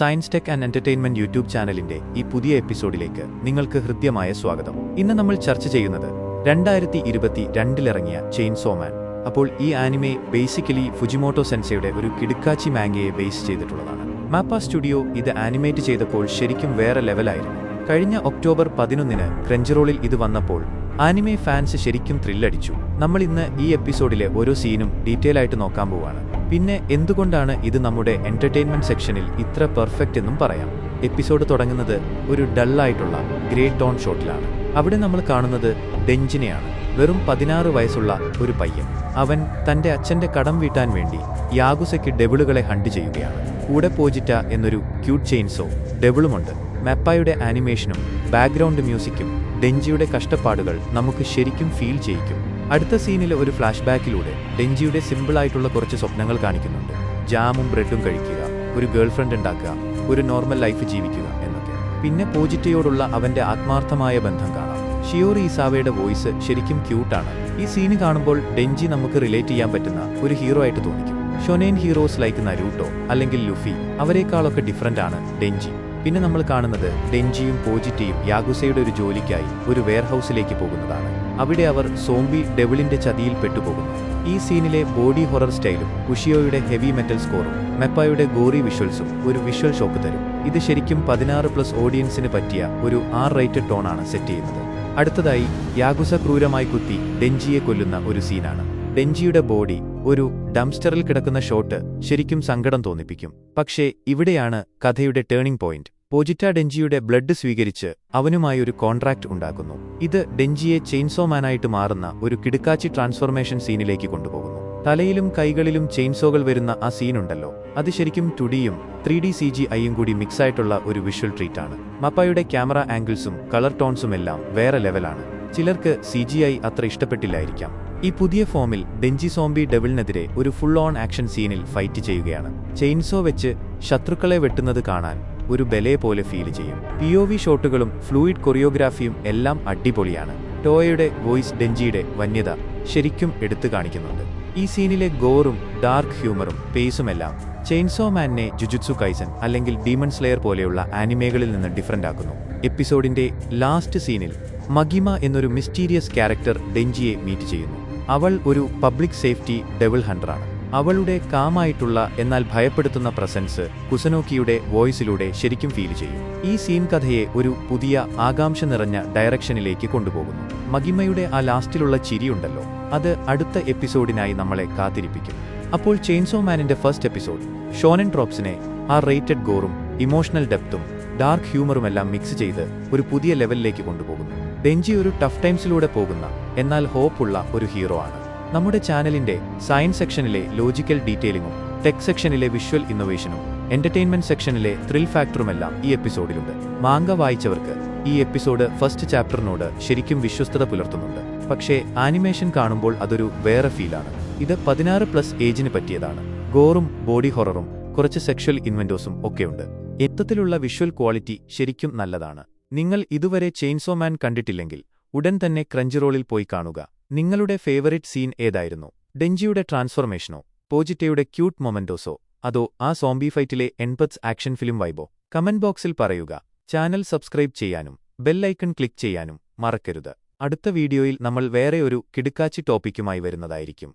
Science tech and entertainment YouTube ചാനലിന്റെ ഈ പുതിയ എപ്പിസോഡിലേക്ക് നിങ്ങൾക്ക് ഹൃദ്യമായ സ്വാഗതം. ഇന്ന് നമ്മൾ ചർച്ച ചെയ്യുന്നത് രണ്ടായിരത്തി ഇരുപത്തി രണ്ടിലിറങ്ങിയ ചെയിൻസോമാൻ അപ്പോൾ ഈ ആനിമെ ബേസിക്കലി ഫുജിമോട്ടോ സെൻസയുടെ ഒരു കിടുക്കാച്ചി മാംഗയെ ബേസ് ചെയ്തിട്ടുള്ളതാണ്. മാപ്പ സ്റ്റുഡിയോ ഇത് ആനിമേറ്റ് ചെയ്തപ്പോൾ ശരിക്കും വേറെ ലെവലായിരുന്നു കഴിഞ്ഞ ഒക്ടോബർ പതിനൊന്നിന് ക്രഞ്ചറോളിൽ ഇത് വന്നപ്പോൾ ആനിമെ ഫാൻസ് ശരിക്കും ത്രില്ലടിച്ചു നമ്മൾ ഇന്ന് ഈ എപ്പിസോഡിലെ ഓരോ സീനും ഡീറ്റെയിൽ ആയിട്ട് നോക്കാൻ പോവാണ്. പിന്നെ എന്തുകൊണ്ടാണ് ഇത് നമ്മുടെ എന്റർടൈൻമെന്റ് സെക്ഷനിൽ ഇത്ര പെർഫെക്റ്റ് എന്നും പറയാം? എപ്പിസോഡ് തുടങ്ങുന്നത് ഒരു ഡള്ളായിട്ടുള്ള ഗ്രേ ടോൺ ഷോട്ടിലാണ് അവിടെ നമ്മൾ കാണുന്നത് ഡെഞ്ചിനെയാണ് വെറും പതിനാറ് വയസ്സുള്ള ഒരു പയ്യൻ. അവൻ തന്റെ അച്ഛന്റെ കടം വീട്ടാൻ വേണ്ടി യാഗുസയ്ക്ക് ഡെവിളുകളെ ഹണ്ട് ചെയ്യുകയാണ്. കൂടെ പോജിറ്റ എന്നൊരു ക്യൂട്ട് ചെയിൻസോ ഡെവിളുമുണ്ട് മെപ്പായുടെ ആനിമേഷനും ബാക്ക്ഗ്രൗണ്ട് മ്യൂസിക്കും ഡെഞ്ചിയുടെ കഷ്ടപ്പാടുകൾ നമുക്ക് ശരിക്കും ഫീൽ ചെയ്യിക്കും. അടുത്ത സീനിലെ ഒരു ഫ്ലാഷ് ബാക്കിലൂടെ ഡെഞ്ചിയുടെ സിമ്പിളായിട്ടുള്ള കുറച്ച് സ്വപ്നങ്ങൾ കാണിക്കുന്നുണ്ട്. ജാമും ബ്രെഡും കഴിക്കുക ഒരു ഗേൾഫ്രണ്ട് ഉണ്ടാക്കുക ഒരു നോർമൽ ലൈഫ് ജീവിക്കുക എന്നൊക്കെ. പിന്നെ പോജിറ്റയോടുള്ള അവന്റെ ആത്മാർത്ഥമായ ബന്ധം കാണാം. ഷിയോറി ഇസാവയുടെ വോയിസ് ശരിക്കും ക്യൂട്ടാണ് ഈ സീന് കാണുമ്പോൾ ഡെഞ്ചി നമുക്ക് റിലേറ്റ് ചെയ്യാൻ പറ്റുന്ന ഒരു ഹീറോ ആയിട്ട് തോന്നിക്കും. ഷൊനേൻ ഹീറോസ് ലൈക്ക് നരൂട്ടോ അല്ലെങ്കിൽ ലുഫി അവരെക്കാളൊക്കെ ഡിഫറന്റ് ആണ് ഡെഞ്ചി. പിന്നെ നമ്മൾ കാണുന്നത് ഡെഞ്ചിയും പോജിറ്റിയും യാഗുസയുടെ ഒരു ജോലിക്കായി ഒരു വെയർഹൌസിലേക്ക് പോകുന്നതാണ്. അവിടെ അവർ സോംബി ഡെവിളിന്റെ ചതിയിൽ പെട്ടുപോകുന്നു. ഈ സീനിലെ ബോഡി ഹൊറർ സ്റ്റൈലും കുഷിയോയുടെ ഹെവി മെറ്റൽ സ്കോറും മെപ്പായുടെ ഗോറി വിഷ്വൽസും ഒരു വിഷ്വൽ ഷോക്ക് തരും. ഇത് ശരിക്കും പതിനാറ് പ്ലസ് ഓഡിയൻസിന് പറ്റിയ ഒരു ആർ റൈറ്റഡ് ടോണാണ് സെറ്റ് ചെയ്യുന്നത്. അടുത്തതായി യാഗുസ ക്രൂരമായി കുത്തി ഡെഞ്ചിയെ കൊല്ലുന്ന ഒരു സീനാണ്. ഡെഞ്ചിയുടെ ബോഡി ഒരു ഡംസ്റ്ററിൽ കിടക്കുന്ന ഷോട്ട് ശരിക്കും സങ്കടം തോന്നിപ്പിക്കും. പക്ഷേ ഇവിടെയാണ് കഥയുടെ ടേണിംഗ് പോയിന്റ് പോജിറ്റ ഡെഞ്ചിയുടെ ബ്ലഡ് സ്വീകരിച്ച് അവനുമായി ഒരു കോൺട്രാക്ട് ഉണ്ടാക്കുന്നു. ഇത് ഡെഞ്ചിയെ ചെയിൻസോമാനായിട്ട് മാറുന്ന ഒരു കിടുക്കാച്ചി ട്രാൻസ്ഫോർമേഷൻ സീനിലേക്ക് കൊണ്ടുപോകുന്നു. തലയിലും കൈകളിലും ചെയിൻസോകൾ വരുന്ന ആ സീനുണ്ടല്ലോ അത് ശരിക്കും ടുഡിയും ത്രീ ഡി സി ജി ഐയും കൂടി മിക്സായിട്ടുള്ള ഒരു വിഷ്വൽ ട്രീറ്റാണ് മപ്പായുടെ ക്യാമറ ആംഗിൾസും കളർ ടോൺസും എല്ലാം വേറെ ലെവലാണ് ചിലർക്ക് സി ജി ഐ അത്ര ഇഷ്ടപ്പെട്ടില്ലായിരിക്കാം. ഈ പുതിയ ഫോമിൽ ഡെഞ്ചി സോംബി ഡെവിളിനെതിരെ ഒരു ഫുൾ ഓൺ ആക്ഷൻ സീനിൽ ഫൈറ്റ് ചെയ്യുകയാണ്. ചെയിൻസോ വെച്ച് ശത്രുക്കളെ വെട്ടുന്നത് കാണാൻ ഒരു ബലയെ പോലെ ഫീൽ ചെയ്യും. പി ഒ വി ഷോട്ടുകളും ഫ്ലൂയിഡ് കൊറിയോഗ്രാഫിയും എല്ലാം അടിപൊളിയാണ്. ടോയയുടെ വോയിസ് ഡെഞ്ചിയുടെ വന്യത ശരിക്കും എടുത്തു കാണിക്കുന്നുണ്ട്. ഈ സീനിലെ ഗോറും ഡാർക്ക് ഹ്യൂമറും പേസുമെല്ലാം ചെയിൻസോ മാനിനെ ജുജുത്സു കൈസൻ അല്ലെങ്കിൽ ഡീമൺ സ്ലെയർ പോലെയുള്ള ആനിമേകളിൽ നിന്ന് ഡിഫറന്റ് ആക്കുന്നു. എപ്പിസോഡിന്റെ ലാസ്റ്റ് സീനിൽ മഗിമ എന്നൊരു മിസ്റ്റീരിയസ് ക്യാരക്ടർ ഡെഞ്ചിയെ മീറ്റ് ചെയ്യുന്നു. അവൾ ഒരു പബ്ലിക് സേഫ്റ്റി ഡെവിൾ ഹണ്ടറാണ് അവളുടെ കാമായിട്ടുള്ള എന്നാൽ ഭയപ്പെടുത്തുന്ന പ്രസൻസ് കുസനോക്കിയുടെ വോയിസിലൂടെ ശരിക്കും ഫീൽ ചെയ്യും. ഈ സീൻ കഥയെ ഒരു പുതിയ ആകാംക്ഷ നിറഞ്ഞ ഡയറക്ഷനിലേക്ക് കൊണ്ടുപോകുന്നു. മഗിമയുടെ ആ ലാസ്റ്റിലുള്ള ചിരിയുണ്ടല്ലോ. അത് അടുത്ത എപ്പിസോഡിനായി നമ്മളെ കാത്തിരിപ്പിക്കും. അപ്പോൾ ചെയിൻസോ മാനിന്റെ ഫസ്റ്റ് എപ്പിസോഡ് ഷോനൻ ട്രോപ്സിനെ ആ റേറ്റഡ് ഗോറും ഇമോഷണൽ ഡെപ്തും ഡാർക്ക് ഹ്യൂമറുമെല്ലാം മിക്സ് ചെയ്ത് ഒരു പുതിയ ലെവലിലേക്ക് കൊണ്ടുപോകുന്നു. ഡെഞ്ചി ഒരു ടഫ് ടൈംസിലൂടെ പോകുന്ന എന്നാൽ ഹോപ്പുള്ള ഒരു ഹീറോ ആണ്. നമ്മുടെ ചാനലിന്റെ സയൻസ് സെക്ഷനിലെ ലോജിക്കൽ ഡീറ്റെയിലിംഗും ടെക് സെക്ഷനിലെ വിഷ്വൽ ഇന്നൊവേഷനും എന്റർടൈൻമെന്റ് സെക്ഷനിലെ ത്രിൽ ഫാക്ടറുമെല്ലാം ഈ എപ്പിസോഡിലുണ്ട്. മാങ്ക വായിച്ചവർക്ക് ഈ എപ്പിസോഡ് ഫസ്റ്റ് ചാപ്റ്ററിനോട് ശരിക്കും വിശ്വസ്തത പുലർത്തുന്നുണ്ട്. പക്ഷേ ആനിമേഷൻ കാണുമ്പോൾ അതൊരു വേറെ ഫീലാണ്. ഇത് പതിനാറ് പ്ലസ് ഏജിന് പറ്റിയതാണ്. ഗോറും ബോഡി ഹൊററും കുറച്ച് സെക്ഷൽ ഇൻവെന്റോസും ഒക്കെയുണ്ട്. എത്തത്തിലുള്ള വിഷ്വൽ ക്വാളിറ്റി ശരിക്കും നല്ലതാണ്. നിങ്ങൾ ഇതുവരെ ചെയിൻസോമാൻ കണ്ടിട്ടില്ലെങ്കിൽ ഉടൻ തന്നെ ക്രഞ്ചിറോളിൽ പോയി കാണുക. നിങ്ങളുടെ ഫേവറിറ്റ് സീൻ ഏതായിരുന്നു? ഡെഞ്ചിയുടെ ട്രാൻസ്ഫോർമേഷനോ പോജിറ്റയുടെ ക്യൂട്ട് മൊമെന്റോസോ അതോ ആ സോംബി ഫൈറ്റിലെ എൺപത്സ് ആക്ഷൻ ഫിലിം വൈബോ കമന്റ് ബോക്സിൽ പറയുക. ചാനൽ സബ്സ്ക്രൈബ് ചെയ്യാനും ബെല്ലൈക്കൺ ക്ലിക്ക് ചെയ്യാനും മറക്കരുത്. അടുത്ത വീഡിയോയിൽ നമ്മൾ വേറെ ഒരു കിടുക്കാച്ചി ടോപ്പിക്കുമായി വരുന്നതായിരിക്കും.